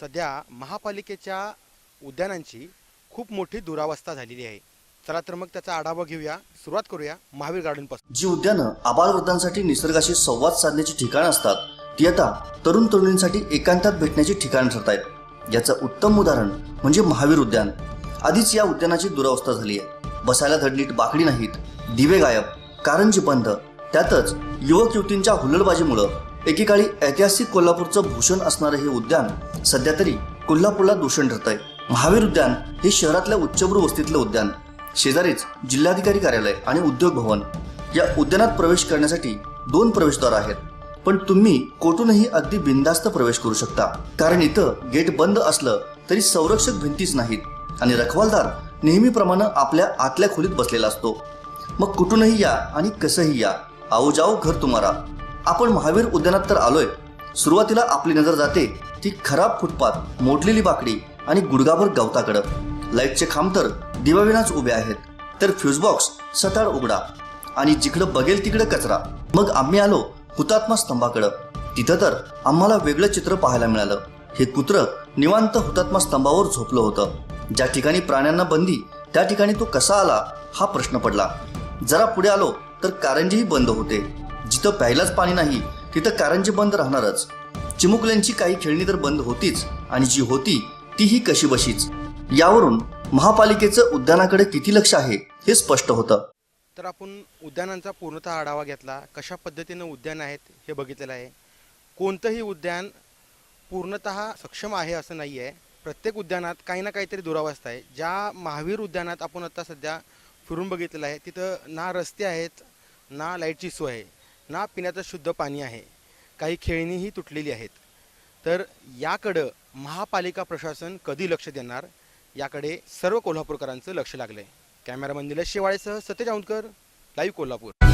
सध्या महापालिकेच्या उद्यानांची खूप मोठी दुरावस्था झालेली आहे. चला तर मग त्याचा आढावा घेऊया. सुरुवात करूया महावीर गार्डनपासून जी उद्यानं आबालवृद्धांसाठी निसर्गाशी संवाद साधण्याची ठिकाणं असतात ती आता तरुण तरुणींसाठी एकांतात भेटण्याची ठिकाणं ठरत आहेत याचं उत्तम उदाहरण म्हणजे महावीर उद्यान. आधीच या उद्यानाची दुरावस्था झाली आहे बसायला धडनीट बाकडी नाहीत दिवे गायब कारंजी बंद. त्यातच युवक युवतींच्या हुल्लडबाजीमुळं एकेकाळी ऐतिहासिक कोल्हापूरचं भूषण असणारं हे उद्यान सध्या तरी कोल्हापूरला दूषण ठरत आहे महावीर उद्यान हे शहरातल्या उच्चभ्रू वस्तीतलं उद्यान. शेजारीच जिल्हाधिकारी कार्यालय आणि उद्योग भवन. या उद्यानात प्रवेश करण्यासाठी दोन प्रवेशद्वार आहेत. पण तुम्ही कोठूनही अगदी बिनधास्त प्रवेश करू शकता. कारण इथं गेट बंद असलं तरी संरक्षक भिंतीच नाहीत. आणि रखवालदार नेहमीप्रमाणे आपल्या आतल्या खोलीत बसलेला असतो. मग कुठूनही या आणि कसंही या. आओ जाओ घर तुम्हारा आपण महावीर उद्यानात तर आलोय. सुरुवातीला आपली नजर जाते ती खराब फुटपाथ मोडलेली बाकडी आणि गुडगाभर गवताकडं. लाईटचे खांब तर दिवाविनाच उभे आहेत. तर फ्यूज बॉक्स उघडा आणि जिकडं बघेल तिकडे कचरा. मग आम्ही आलो हुतात्मा स्तंभाकडं. तिथं तर आम्हाला वेगळं चित्र पाहायला मिळालं. हे कुत्र निवांत हुतात्मा स्तंभावर झोपलं होतं. ज्या ठिकाणी प्राण्यांना बंदी त्या ठिकाणी तो कसा आला हा प्रश्न पडला. जरा पुढे आलो तर कारंजीही बंद होते. जिथं प्यायलाच पाणी नाही तिथं कारंजी बंद राहणारच. चिमुकल्यांची काही खेळणी तर बंद होतीच आणि जी होती तीही कशी बशीच? यावरून महापालिकेचं उद्यानाकडे किती लक्ष आहे हे स्पष्ट होतं. तर आपण उद्यानांचा पूर्णतः आढावा घेतला कशा पद्धतीनं उद्यान आहेत हे बघितलेलं आहे. कोणतंही उद्यान पूर्णतः सक्षम आहे असं नाही आहे प्रत्येक उद्यानात काही ना काहीतरी दुरावस्था आहे. ज्या महावीर उद्यानात आपण आता सध्या फिरून बघितलेलं आहे तिथं ना रस्ते आहेत ना लाईटची सोय आहे. ना पिण्याचं शुद्ध पाणी आहे. काही खेळणीही तुटलेली आहेत. तर याकडं महापालिका प्रशासन कधी लक्ष देणार? याकडे सर्व कोल्हापूरकरांचं लक्ष लागलं आहे कॅमेरामन निलेश शेवाळेसह सतेज औंदकर लाईव्ह कोल्हापूर.